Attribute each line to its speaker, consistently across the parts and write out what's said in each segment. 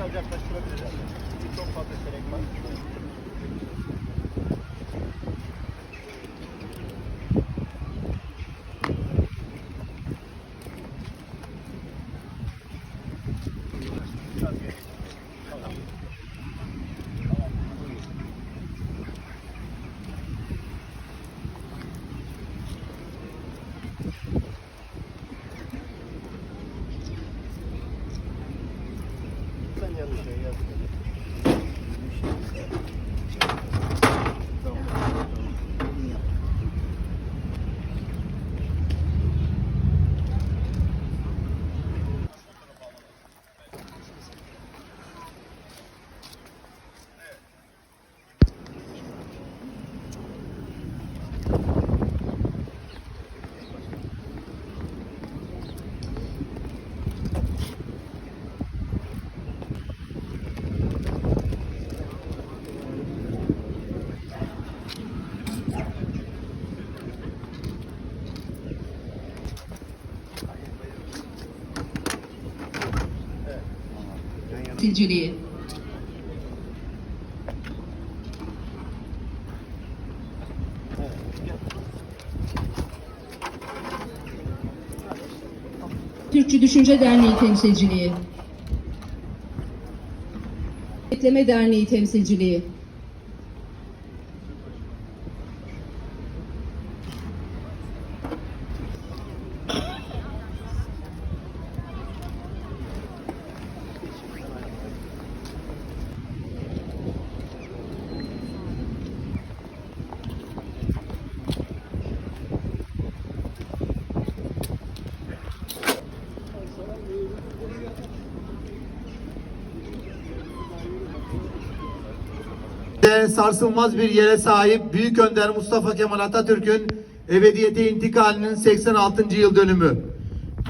Speaker 1: biraz yaklaştırabiliriz. Çok fazla çelenk var. Temsilciliği. Türkçü Düşünce Derneği temsilciliği. Bekleme Derneği temsilciliği.
Speaker 2: De sarsılmaz bir yere sahip Büyük Önder Mustafa Kemal Atatürk'ün ebediyete intikalinin 86. yıl dönümü.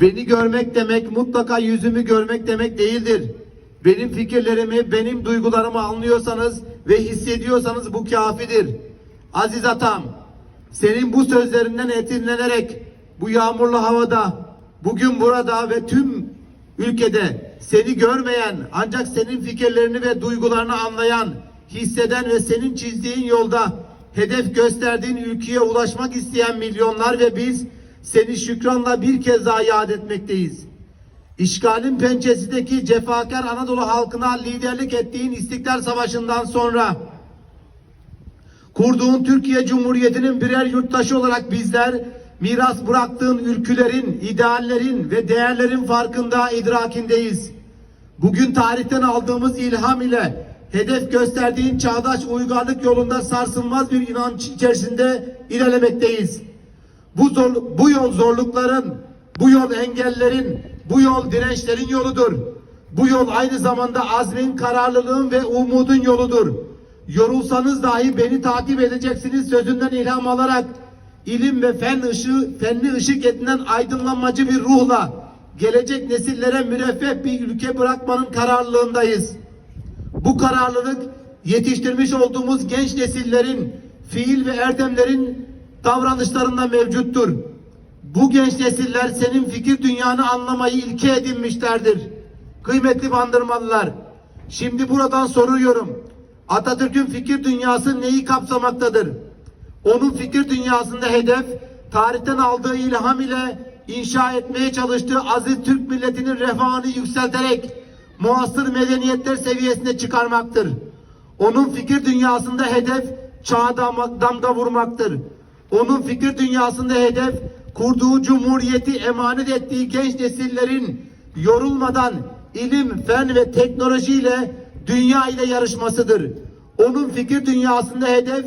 Speaker 2: Beni görmek demek mutlaka yüzümü görmek demek değildir. Benim fikirlerimi, benim duygularımı anlıyorsanız ve hissediyorsanız bu kafidir. Aziz atam, senin bu sözlerinden etinlenerek bu yağmurlu havada, bugün burada ve tüm ülkede seni görmeyen ancak senin fikirlerini ve duygularını anlayan, hisseden ve senin çizdiğin yolda hedef gösterdiğin ülkeye ulaşmak isteyen milyonlar ve biz seni şükranla bir kez daha yad etmekteyiz. İşgalin pençesindeki cefakar Anadolu halkına liderlik ettiğin İstiklal Savaşı'ndan sonra kurduğun Türkiye Cumhuriyeti'nin birer yurttaşı olarak bizler miras bıraktığın ülkülerin, ideallerin ve değerlerin farkında, idrakindeyiz. Bugün tarihten aldığımız ilham ile hedef gösterdiğin çağdaş uygarlık yolunda sarsılmaz bir inanç içerisinde ilerlemekteyiz. Bu zor, bu yol zorlukların, bu yol engellerin, bu yol dirençlerin yoludur. Bu yol aynı zamanda azmin, kararlılığın ve umudun yoludur. Yorulsanız dahi beni takip edeceksiniz sözünden ilham alarak ilim ve fen ışığı, fenli ışık edinen aydınlanmacı bir ruhla gelecek nesillere müreffeh bir ülke bırakmanın kararlılığındayız. Bu kararlılık yetiştirmiş olduğumuz genç nesillerin fiil ve erdemlerin davranışlarında mevcuttur. Bu genç nesiller senin fikir dünyanı anlamayı ilke edinmişlerdir. Kıymetli bandırmalılar, şimdi buradan soruyorum. Atatürk'ün fikir dünyası neyi kapsamaktadır? Onun fikir dünyasında hedef, tarihten aldığı ilham ile inşa etmeye çalıştığı aziz Türk milletinin refahını yükselterek muasır medeniyetler seviyesine çıkarmaktır. Onun fikir dünyasında hedef çağa dam- damga vurmaktır. Onun fikir dünyasında hedef kurduğu cumhuriyeti emanet ettiği genç nesillerin yorulmadan ilim, fen ve teknolojiyle dünya ile yarışmasıdır. Onun fikir dünyasında hedef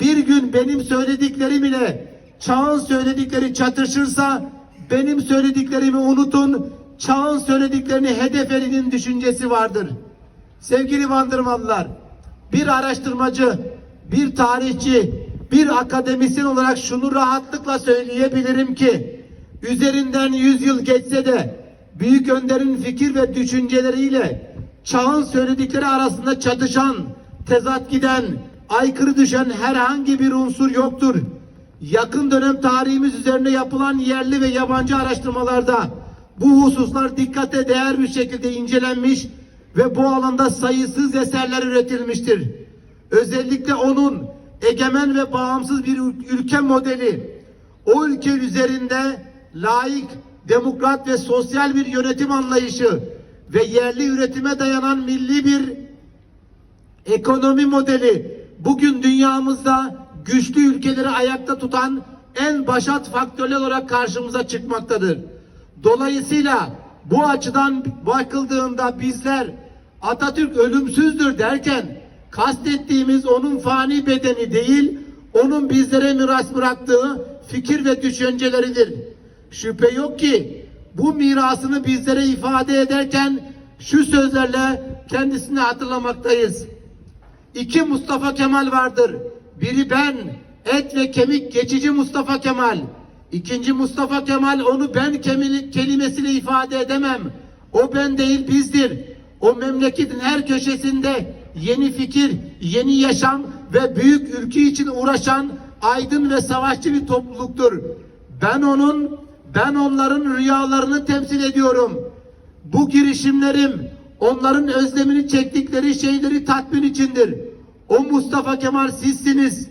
Speaker 2: bir gün benim söylediklerim ile çağın söyledikleri çatışırsa benim söylediklerimi unutun, çağın söylediklerini hedef edinin düşüncesi vardır. Sevgili bandırmalılar, bir araştırmacı, bir tarihçi, bir akademisyen olarak şunu rahatlıkla söyleyebilirim ki, üzerinden yüz yıl geçse de Büyük Önder'in fikir ve düşünceleriyle çağın söyledikleri arasında çatışan, tezat giden, aykırı düşen herhangi bir unsur yoktur. Yakın dönem tarihimiz üzerine yapılan yerli ve yabancı araştırmalarda bu hususlar dikkate değer bir şekilde incelenmiş ve bu alanda sayısız eserler üretilmiştir. Özellikle onun egemen ve bağımsız bir ül- ülke modeli, o ülke üzerinde layık, demokrat ve sosyal bir yönetim anlayışı ve yerli üretime dayanan milli bir ekonomi modeli bugün dünyamızda güçlü ülkeleri ayakta tutan en başat faktörler olarak karşımıza çıkmaktadır. Dolayısıyla bu açıdan bakıldığında bizler Atatürk ölümsüzdür derken kastettiğimiz onun fani bedeni değil, onun bizlere miras bıraktığı fikir ve düşünceleridir. Şüphe yok ki bu mirasını bizlere ifade ederken şu sözlerle kendisini hatırlamaktayız. İki Mustafa Kemal vardır. Biri ben, et ve kemik geçici Mustafa Kemal. İkinci Mustafa Kemal onu ben kelimesiyle ifade edemem. O ben değil bizdir. O memleketin her köşesinde yeni fikir, yeni yaşam ve büyük ülke için uğraşan aydın ve savaşçı bir topluluktur. Ben onun, ben onların rüyalarını temsil ediyorum. Bu girişimlerim onların özlemini çektikleri şeyleri tatmin içindir. O Mustafa Kemal sizsiniz.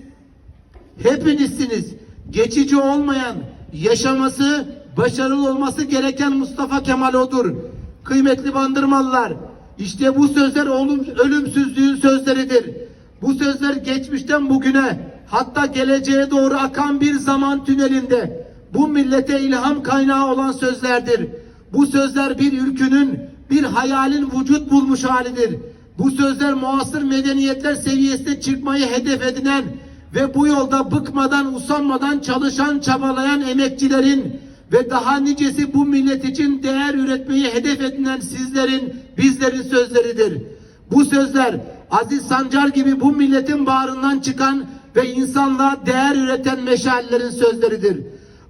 Speaker 2: Hepinizsiniz. Geçici olmayan, yaşaması, başarılı olması gereken Mustafa Kemal odur. Kıymetli bandırmalılar, işte bu sözler ölüm, ölümsüzlüğün sözleridir. Bu sözler geçmişten bugüne, hatta geleceğe doğru akan bir zaman tünelinde bu millete ilham kaynağı olan sözlerdir. Bu sözler bir ülkünün, bir hayalin vücut bulmuş halidir. Bu sözler muasır medeniyetler seviyesine çıkmayı hedef edinen ve bu yolda bıkmadan, usanmadan çalışan, çabalayan emekçilerin ve daha nicesi bu millet için değer üretmeyi hedef edinen sizlerin, bizlerin sözleridir. Bu sözler Aziz Sancar gibi bu milletin bağrından çıkan ve insanlığa değer üreten meşallerin sözleridir.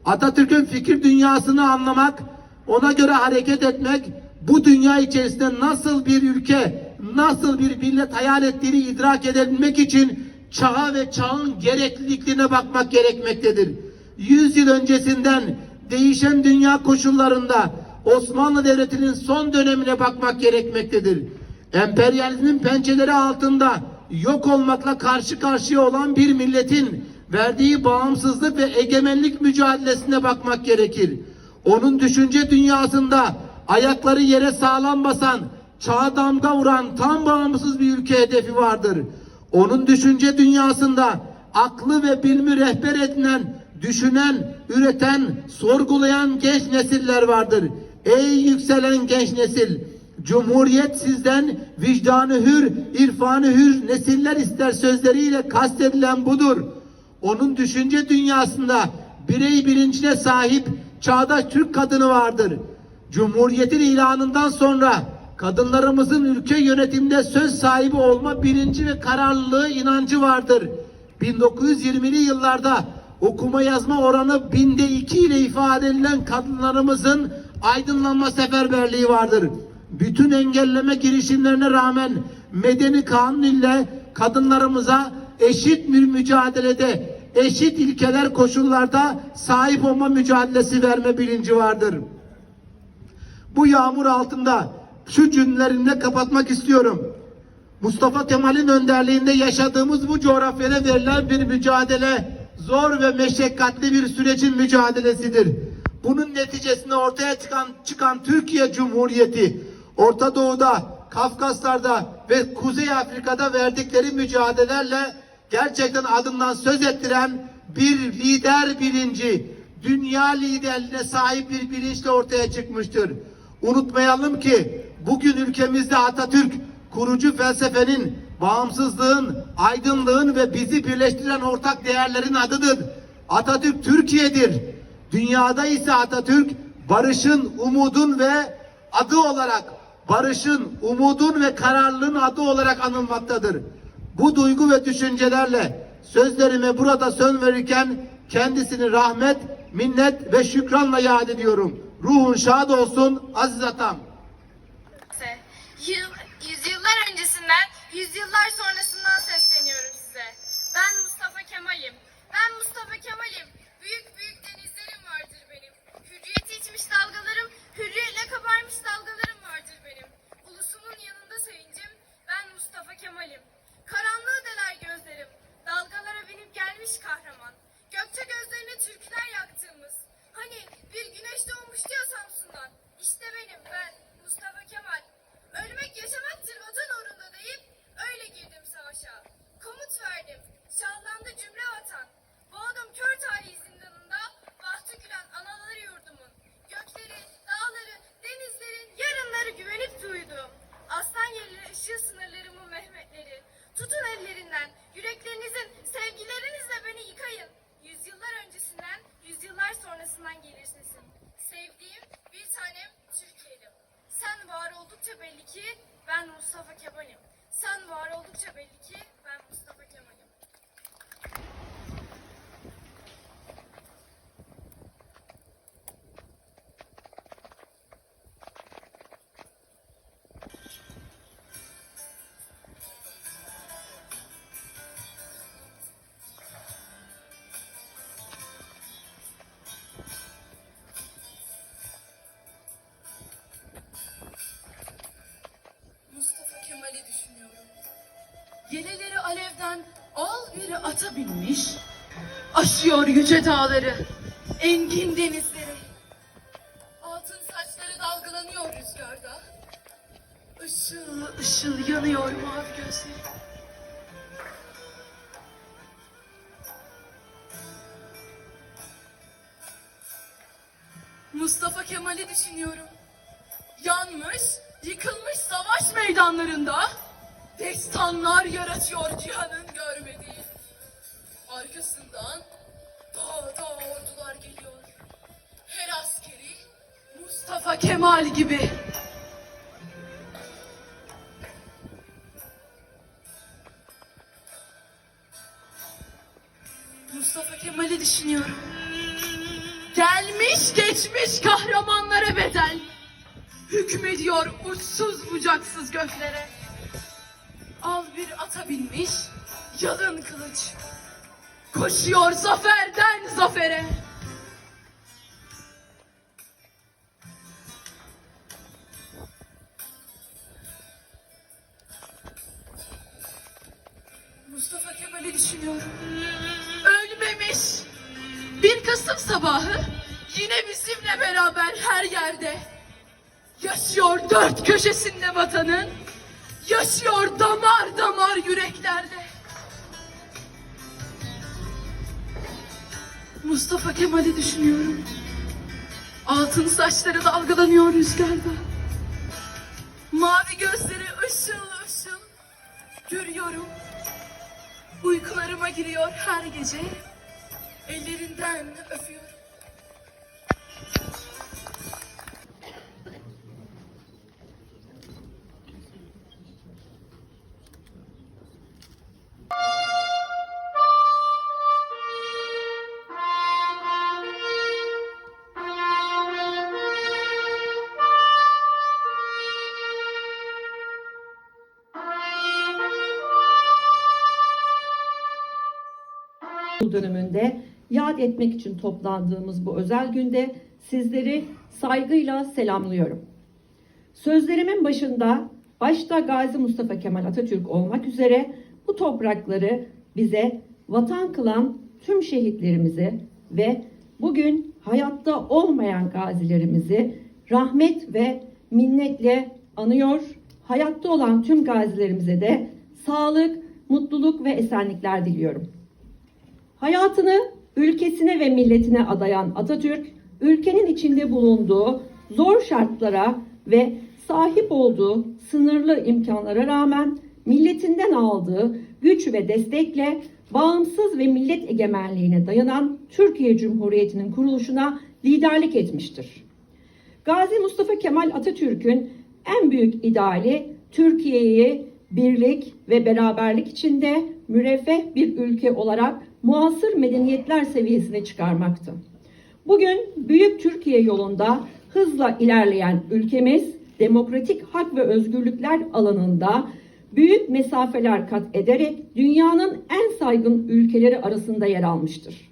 Speaker 2: Atatürk'ün fikir dünyasını anlamak, ona göre hareket etmek, bu dünya içerisinde nasıl bir ülke, nasıl bir millet hayal ettiğini idrak edebilmek için çağa ve çağın gerekliliklerine bakmak gerekmektedir. Yüz yıl öncesinden değişen dünya koşullarında Osmanlı Devleti'nin son dönemine bakmak gerekmektedir. Emperyalizmin pençeleri altında yok olmakla karşı karşıya olan bir milletin verdiği bağımsızlık ve egemenlik mücadelesine bakmak gerekir. Onun düşünce dünyasında ayakları yere sağlam basan, çağa damga vuran tam bağımsız bir ülke hedefi vardır. Onun düşünce dünyasında aklı ve bilmi rehber edinen, düşünen, üreten, sorgulayan genç nesiller vardır. Ey yükselen genç nesil! Cumhuriyet sizden vicdanı hür, irfanı hür nesiller ister sözleriyle kastedilen budur. Onun düşünce dünyasında birey bilincine sahip çağdaş Türk kadını vardır. Cumhuriyetin ilanından sonra kadınlarımızın ülke yönetiminde söz sahibi olma bilinci ve kararlılığı inancı vardır. 1920'li yıllarda okuma yazma oranı binde iki ile ifade edilen kadınlarımızın aydınlanma seferberliği vardır. Bütün engelleme girişimlerine rağmen medeni kanun ile kadınlarımıza eşit bir mücadelede, eşit ilkeler koşullarda sahip olma mücadelesi verme bilinci vardır. Bu yağmur altında şu cümlelerimle kapatmak istiyorum. Mustafa Kemal'in önderliğinde yaşadığımız bu coğrafyada verilen bir mücadele zor ve meşakkatli bir sürecin mücadelesidir. Bunun neticesinde ortaya çıkan çıkan Türkiye Cumhuriyeti Orta Doğu'da, Kafkaslar'da ve Kuzey Afrika'da verdikleri mücadelelerle gerçekten adından söz ettiren bir lider bilinci, dünya liderliğine sahip bir bilinçle ortaya çıkmıştır. Unutmayalım ki bugün ülkemizde Atatürk kurucu felsefenin, bağımsızlığın, aydınlığın ve bizi birleştiren ortak değerlerin adıdır. Atatürk Türkiye'dir. Dünyada ise Atatürk barışın, umudun ve adı olarak barışın, umudun ve kararlılığın adı olarak anılmaktadır. Bu duygu ve düşüncelerle sözlerime burada son verirken kendisini rahmet, minnet ve şükranla yad ediyorum. Ruhun şad olsun aziz atam.
Speaker 3: Yıl,
Speaker 4: Yeleleri alevden al bir ata binmiş, aşıyor yüce dağları, engin denizleri. Altın saçları dalgalanıyor rüzgarda, ışıl ışıl yanıyor mavi gözleri. Mustafa Kemal'i düşünüyorum. Yanmış, yıkılmış savaş meydanlarında destanlar yaratıyor cihanın görmediği. Arkasından dağ dağ ordular geliyor. Her askeri Mustafa Kemal gibi. Mustafa Kemal'i düşünüyorum. Gelmiş geçmiş kahramanlara bedel. Hükmediyor uçsuz bucaksız göklere. Al bir ata binmiş, yalın kılıç. Koşuyor zaferden zafere. Mustafa Kemal'i düşünüyorum. Ölmemiş. Bir Kasım sabahı yine bizimle beraber her yerde. Yaşıyor dört köşesinde vatanın. Yaşıyor damar damar yüreklerde. Mustafa Kemal'i düşünüyorum. Altın saçları dalgalanıyor rüzgarda. Mavi gözleri ışıl ışıl. Görüyorum. Uykularıma giriyor her gece. Ellerinden öpüyorum.
Speaker 5: Yıl dönümünde yad etmek için toplandığımız bu özel günde sizleri saygıyla selamlıyorum. Sözlerimin başında başta Gazi Mustafa Kemal Atatürk olmak üzere bu toprakları bize vatan kılan tüm şehitlerimizi ve bugün hayatta olmayan gazilerimizi rahmet ve minnetle anıyor. Hayatta olan tüm gazilerimize de sağlık, mutluluk ve esenlikler diliyorum. Hayatını ülkesine ve milletine adayan Atatürk, ülkenin içinde bulunduğu zor şartlara ve sahip olduğu sınırlı imkanlara rağmen milletinden aldığı güç ve destekle bağımsız ve millet egemenliğine dayanan Türkiye Cumhuriyeti'nin kuruluşuna liderlik etmiştir. Gazi Mustafa Kemal Atatürk'ün en büyük ideali Türkiye'yi birlik ve beraberlik içinde müreffeh bir ülke olarak muasır medeniyetler seviyesine çıkarmaktı. Bugün büyük Türkiye yolunda hızla ilerleyen ülkemiz demokratik hak ve özgürlükler alanında büyük mesafeler kat ederek dünyanın en saygın ülkeleri arasında yer almıştır.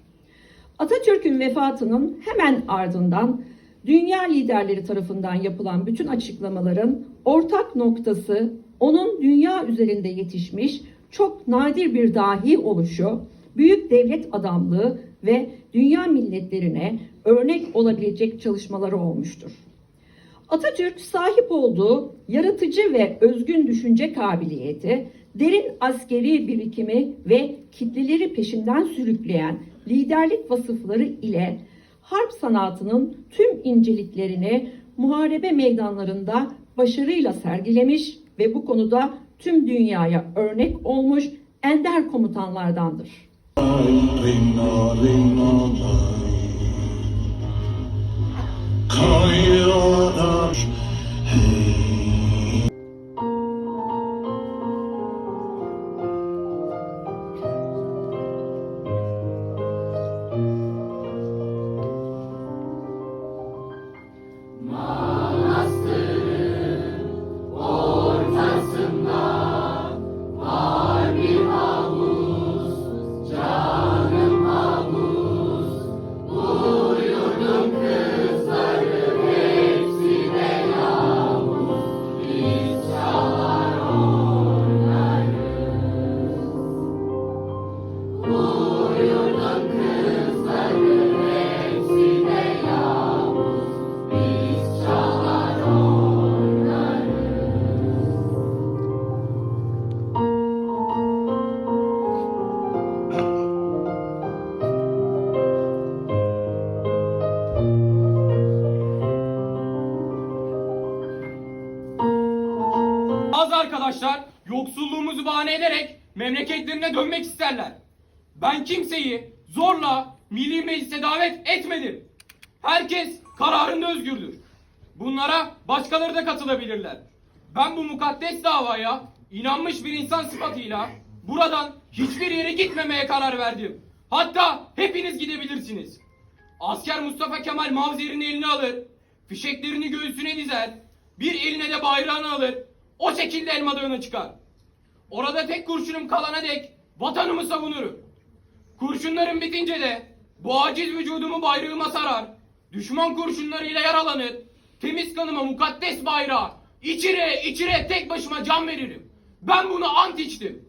Speaker 5: Atatürk'ün vefatının hemen ardından dünya liderleri tarafından yapılan bütün açıklamaların ortak noktası onun dünya üzerinde yetişmiş çok nadir bir dahi oluşu, büyük devlet adamlığı ve dünya milletlerine örnek olabilecek çalışmaları olmuştur. Atatürk sahip olduğu yaratıcı ve özgün düşünce kabiliyeti, derin askeri birikimi ve kitleleri peşinden sürükleyen liderlik vasıfları ile harp sanatının tüm inceliklerini muharebe meydanlarında başarıyla sergilemiş ve bu konuda tüm dünyaya örnek olmuş ender komutanlardandır.
Speaker 6: Ring, ring, ring, memleketlerine dönmek isterler. Ben kimseyi zorla Milli Meclis'e davet etmedim. Herkes kararında özgürdür. Bunlara başkaları da katılabilirler. Ben bu mukaddes davaya inanmış bir insan sıfatıyla buradan hiçbir yere gitmemeye karar verdim. Hatta hepiniz gidebilirsiniz. Asker Mustafa Kemal mavzerini eline alır, fişeklerini göğsüne dizer, bir eline de bayrağını alır, o şekilde Elma Dağı'na çıkar. Orada tek kurşunum kalana dek vatanımı savunurum. Kurşunlarım bitince de bu aciz vücudumu bayrağıma sarar, düşman kurşunlarıyla yaralanır, temiz kanıma mukaddes bayrağı, içire içire tek başıma can veririm. Ben bunu ant içtim.